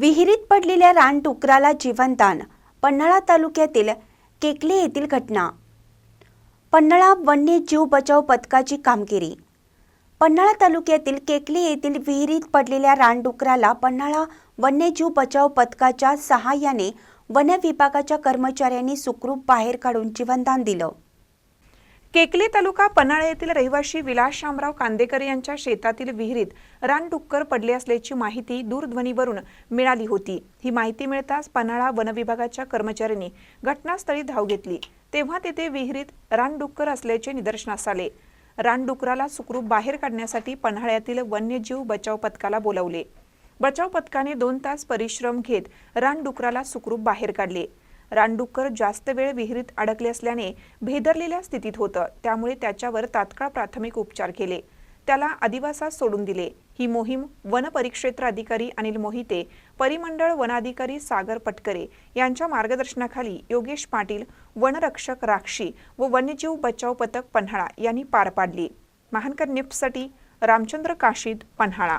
विहिरीत पडलेल्या रानडुकराला जीवनदान पन्हाळा तालुक्यातील केकले येथील घटना. पन्हाळा वन्यजीव बचाव पथकाची कामगिरी. पन्हाळा तालुक्यातील केकले येथील विहिरीत पडलेल्या रानडुकराला पन्हाळा वन्यजीव बचाव पथकाच्या सहाय्याने वन विभागाच्या कर्मचाऱ्यांनी सुखरूप बाहेर काढून जीवनदान दिलं. केकली तालुका पन्हाळा येथील रहिवाशी विलास शामराव कांदेकर यांच्या शेतातील विहिरीत रानडुक्कर पडले असल्याची माहिती दूरध्वनीवरून मिळाली होती. ही माहिती मिळताच पन्हाळा वनविभागाच्या कर्मचाऱ्यांनी घटनास्थळी धाव घेतली. तेव्हा तेथे विहिरीत रानडुक्कर असल्याचे निदर्शनास आले. रानडुकराला सुखरूप बाहेर काढण्यासाठी पन्हाळ्यातील वन्यजीव बचाव पथकाला बोलावले. बचाव पथकाने दोन तास परिश्रम घेत रानडुकराला सुखरूप बाहेर काढले. रानडुक्कर जास्त वेळ विहिरीत अडकले असल्याने भेदरलेल्या स्थितीत होतं. त्यामुळे त्याच्यावर तात्काळ प्राथमिक उपचार केले. त्याला आदिवासात सोडून दिले. ही मोहीम वन परिक्षेत्र अधिकारी अनिल मोहिते परिमंडळ वनाधिकारी सागर पटकरे यांच्या मार्गदर्शनाखाली योगेश पाटील वनरक्षक राक्षी व वन्यजीव बचाव पथक पन्हाळा यांनी पार पाडली. महानकर निफ्टसाठी रामचंद्र काशीद पन्हाळा.